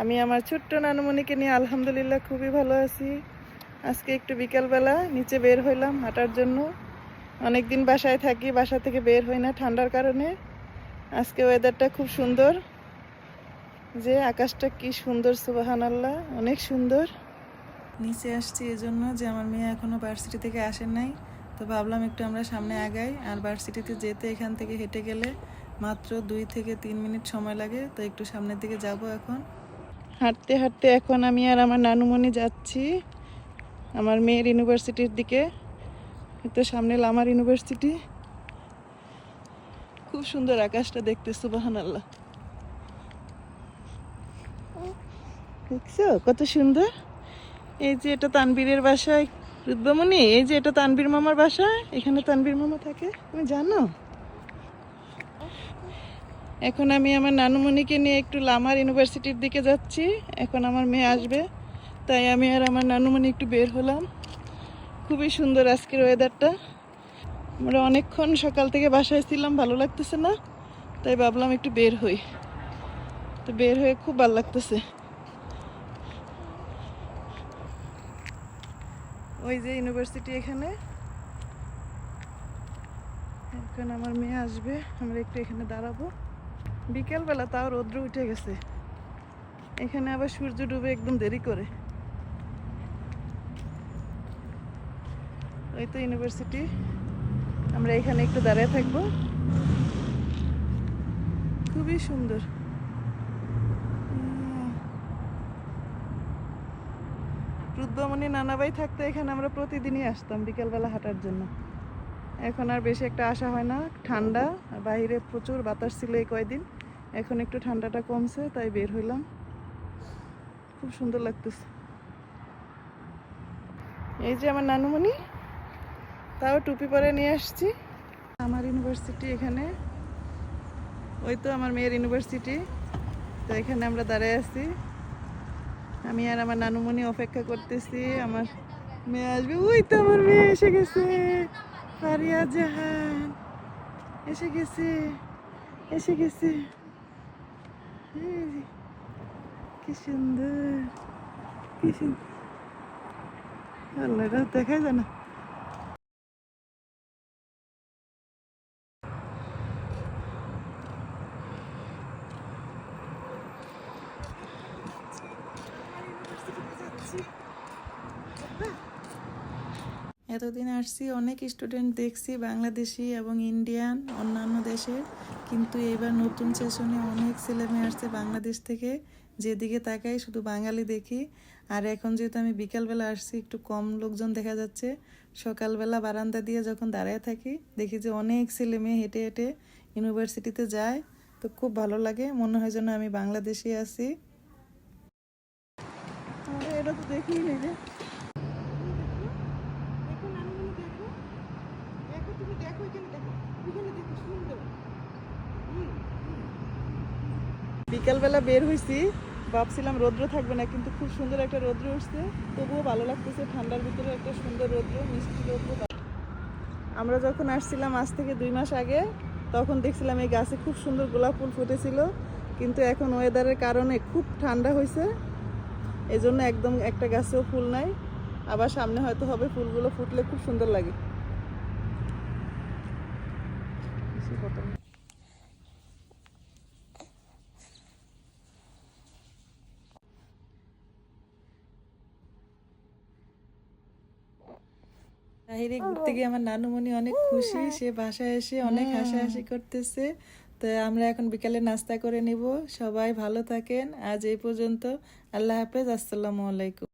আমি আমার ছোট্ট নানুমণিকে নিয়ে আলহামদুলিল্লাহ খুবই ভালো আছি। আজকে একটু বিকালবেলা নিচে বের হইলাম হাঁটার জন্য। অনেক দিন বাসায় থাকি, বাসা থেকে বের হই না ঠান্ডার কারণে। আজকে ওয়েদারটা খুব সুন্দর। যে আকাশটা কি সুন্দর সুবাহান আল্লাহ অনেক সুন্দর। নিচে আসছি এজন্য যে আমার মেয়ে এখনও ভার্সিটি থেকে আসেন নাই। তো ভাবলাম একটু আমরা সামনে আগাই। আর ভার্সিটিতে যেতে এখান থেকে হেঁটে গেলে মাত্র দুই থেকে তিন মিনিট সময় লাগে। তো একটু সামনের দিকে যাব এখন। হাঁটতে হাঁটতে এখন আমি আর আমার নানুমণি যাচ্ছি, আমার মেয়ের ইউনিভার্সিটির দিকে। তো সামনে লামার ইউনিভার্সিটি। খুব সুন্দর আকাশটা দেখতে সুবাহান আল্লাহ দেখছ? কত সুন্দর। এই যে এটা তানবীরের বাসায়। রুদ্রমণি, এই যে এটা তানবীর মামার বাসা এখানে তানবীর মামা থাকে। তুমি জানো? এখন আমি আমার নানুমণিকে নিয়ে একটু লামার ইউনিভার্সিটির দিকে যাচ্ছি। এখন আমার মেয়ে আসবে। তাই আমি আর আমার নানুমণি একটু বের হলাম। খুবই সুন্দর আজকের ওয়েদারটা আমরা অনেকক্ষণ সকাল থেকে বাসায় ছিলাম, ভালো লাগতেছে না। তাই ভাবলাম একটু বের হই। তো বের হয়ে খুব ভালো লাগতেছে। ওই যে ইউনিভার্সিটি এখানে। এখন আমার মেয়ে আসবে। আমরা একটু এখানে দাঁড়াবো। বিকেলবেলা তাও রৌদ্র উঠে গেছে। এখানে আবার সূর্য ডুবে একদম দেরি করে। ওই তো ইউনিভার্সিটি। আমরা এখানে একটু দাঁড়িয়ে থাকব। খুবই সুন্দর। রুদ্রমণি নানাবাই থাকতে এখানে আমরা প্রতিদিনই আসতাম বিকেলবেলা হাঁটার জন্য। এখন আর বেশি একটা আসা হয় না। ঠান্ডা বাইরে প্রচুর বাতাস ছিল এই কয়দিন। এখন একটু ঠান্ডাটা কমছে, তাই বের হইলাম। খুব সুন্দর লাগতেছে। এই যে আমার নানুমণি, তাও টুপি পরে নিয়ে আসছি। আমার ইউনিভার্সিটি এখানে। ওই তো আমার মেয়ের ইউনিভার্সিটি। তো এখানে আমরা দাঁড়ায় আছি। আমি আর আমার নানুমণি অপেক্ষা করতেছি। আমার মেয়ে আসবে। ওই তো আমার মেয়ে এসে গেছে। ফারিয়া জাহান। এসে গেছে এসে গেছে। কি সুন্দর কি সুন্দর। আল্লাহ দেখাই যায় না। এতদিন আসছি, অনেক স্টুডেন্ট দেখছি, বাংলাদেশি এবং ইন্ডিয়ান অন্যান্য দেশে কিন্তু এবার নতুন সেশনে অনেক ছেলেমেয়ে আসছে বাংলাদেশ থেকে। যেদিকে তাকাই শুধু বাঙালি দেখি। আর এখন যেহেতু আমি বিকালবেলা আসছি, একটু কম লোকজন দেখা যাচ্ছে। সকালবেলা বারান্দা দিয়ে যখন দাঁড়ায় থাকি, দেখি যে অনেক ছেলে মেয়ে হেঁটে হেঁটে ইউনিভার্সিটিতে যায়। তো খুব ভালো লাগে, মনে হয় যেন আমি বাংলাদেশে আছি। এটা তো দেখিই নেই রে দেখো নানুমণি দেখো দেখো তুমি দেখো এখানে দেখো ওইখানে দেখো সুন্দর বিকালবেলা বের হয়েছি ভাবছিলাম রৌদ্র থাকবে না, কিন্তু খুব সুন্দর একটা রৌদ্র উঠছে। তবুও ভালো লাগতেছে, ঠান্ডার ভিতরে একটা সুন্দর রৌদ্র, মিষ্টি রৌদ্র। আমরা যখন আসছিলাম আজ থেকে দুই মাস আগে, তখন দেখছিলাম এই গাছে খুব সুন্দর গোলাপ ফুল ফুটেছিল, কিন্তু এখন ওয়েদারের কারণে খুব ঠান্ডা হয়েছে এই জন্য একদম একটা গাছেও ফুল নাই, আবার সামনে হয়তো হবে ফুলগুলো ফুটলে খুব সুন্দর লাগে। বাহিরে ঘুরতে গিয়ে আমার নানুমণি অনেক খুশি সে বাসায় এসে অনেক হাসাহাসি করতেছে। তো আমরা এখন বিকালে নাস্তা করে নিব। সবাই ভালো থাকেন। আজ এই পর্যন্ত। আল্লাহ হাফেজ। আসসালামু আলাইকুম।